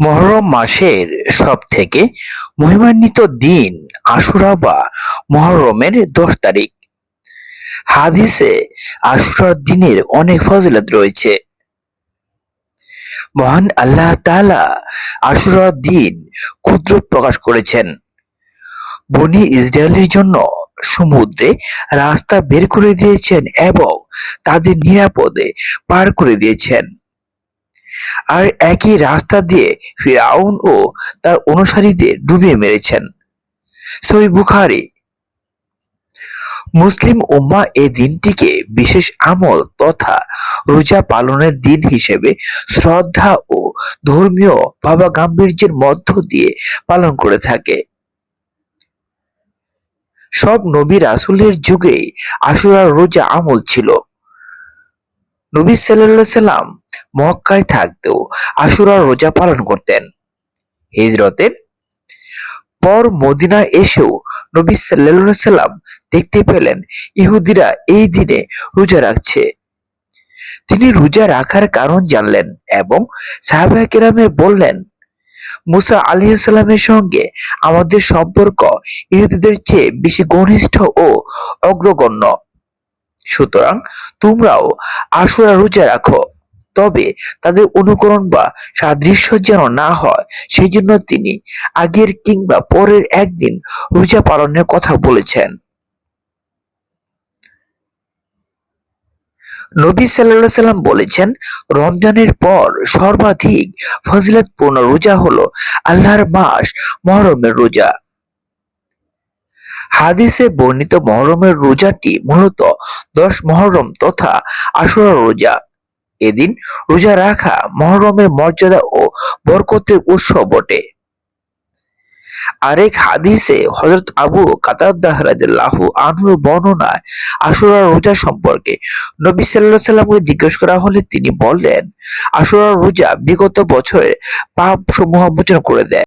মহরম মাসের সব থেকে মহিমান্বিত দিন আশুরা বা মহরমের দশ তারিখ। হাদিসে আশুরার দিনের অনেক ফজিলত রয়েছে। মহান আল্লাহ তাআলা আশুরার দিন ক্ষুদ্র প্রকাশ করেছেন। বনি ইসরায়েলের জন্য সমুদ্রে রাস্তা বের করে দিয়েছেন এবং তাদের নিরাপদে পার করে দিয়েছেন। আর একই রাস্তা দিয়ে ফিরাউন ও তার অনুসারীদের ডুবিয়ে মেরেছেন। সই বুখারি। মুসলিম উম্মা এই দিনটিকে বিশেষ আমল তথা রোজা পালনের দিন হিসেবে শ্রদ্ধা ও ধর্মীয় বাবা গাম্ভীর্যের মধ্য দিয়ে পালন করে থাকে। সব নবী রাসূলের যুগেই আশুরার রোজা আমল ছিল। নবী সাল্লাম মক্কায় থাকতেও আশুরার রোজা পালন করতেন। হিজরতের পর মদিনা এসেও নবী সাল্লাম দেখতে পেলেন ইহুদিরা এই দিনে রোজা রাখছে। তিনি রোজা রাখার কারণ জানলেন এবং সাহাবা কেরামের বললেন, মুসা আলাইহিসসালামের সঙ্গে আমাদের সম্পর্ক ইহুদিদের চেয়ে বেশি ঘনিষ্ঠ ও অগ্রগণ্য। সুতরাং তোমরাও আশুরা রোজা রাখো। তবে তাদের অনুকরণ বা সাদৃশ্য যেন না হয় সেই জন্য তিনি আগের কিংবা পরের একদিন রোজা পালনের কথা বলেছেন। নবী সাল্লাল্লাহু সাল্লাম বলেছেন, রমজানের পর সর্বাধিক ফজিলতপূর্ণ রোজা হলো আল্লাহর মাস মহরমের রোজা। হাদিসে বর্ণিত মহরমের রোজাটি মূলত দশ মহরম তথা আশুরা রোজা। এদিন রোজা রাখা মহরমের মর্যাদা ও বরকতের উৎস বটে। আরেক হাদিসে হযরত আবু কাতাদাহ রাদিয়াল্লাহু আনহুর বর্ণনায় আশুরা রোজা সম্পর্কে নবী আলাইহি সাল্লামকে জিজ্ঞেস করা হলে তিনি বললেন আশুরা রোজা বিগত বছরে পাপ সমূহ মোচন করে দেয়।